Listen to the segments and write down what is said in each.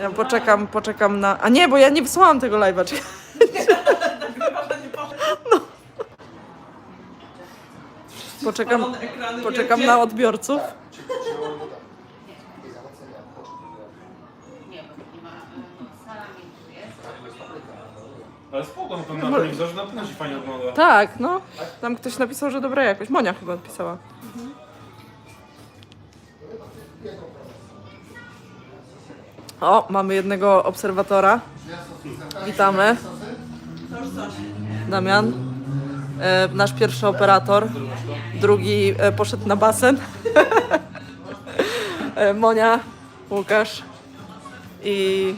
Ja poczekam, poczekam na... A nie, bo ja nie wysłałam tego live'a. czekaj. No. Poczekam, poczekam na odbiorców. Nie, bo nie ma salami tu jest. Ale spoko, no to na telewizorze na pewno się fajnie ogląda. Tak, no. Tam ktoś napisał, że dobra jakość. Monia chyba odpisała. O, mamy jednego obserwatora. Witamy. Damian. E, nasz pierwszy operator. Drugi e, poszedł na basen. e, Monia, Łukasz i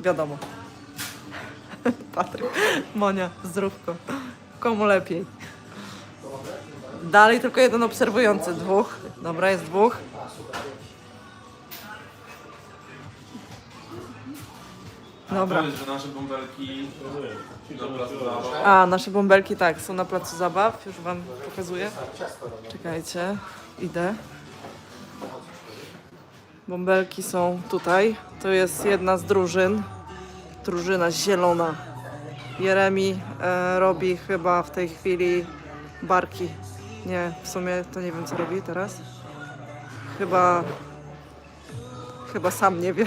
wiadomo. Patryk, Monia, zdrówko. Komu lepiej? Dalej tylko jeden obserwujący. Dwóch. Dobra, jest dwóch. Dobra. To jest, że nasze bąbelki na placu zabaw. A, nasze bąbelki tak, są na placu zabaw. Już wam pokazuję. Czekajcie, idę. Bąbelki są tutaj. To jest jedna z drużyn. Drużyna zielona. Jeremi e, robi chyba w tej chwili barki. Nie, w sumie to nie wiem co robi teraz. Chyba. Chyba sam nie wie.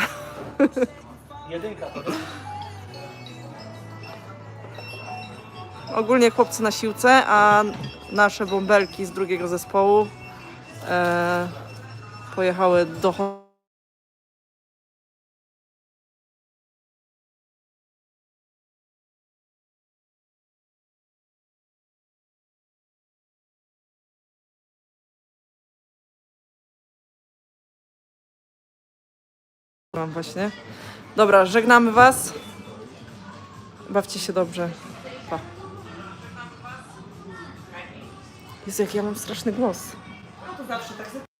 Ogólnie chłopcy na siłce, a nasze bąbelki z drugiego zespołu e, pojechały do Mam właśnie. Dobra, żegnamy Was. Bawcie się dobrze. Pa. Jezu, jak ja mam straszny głos. To zawsze tak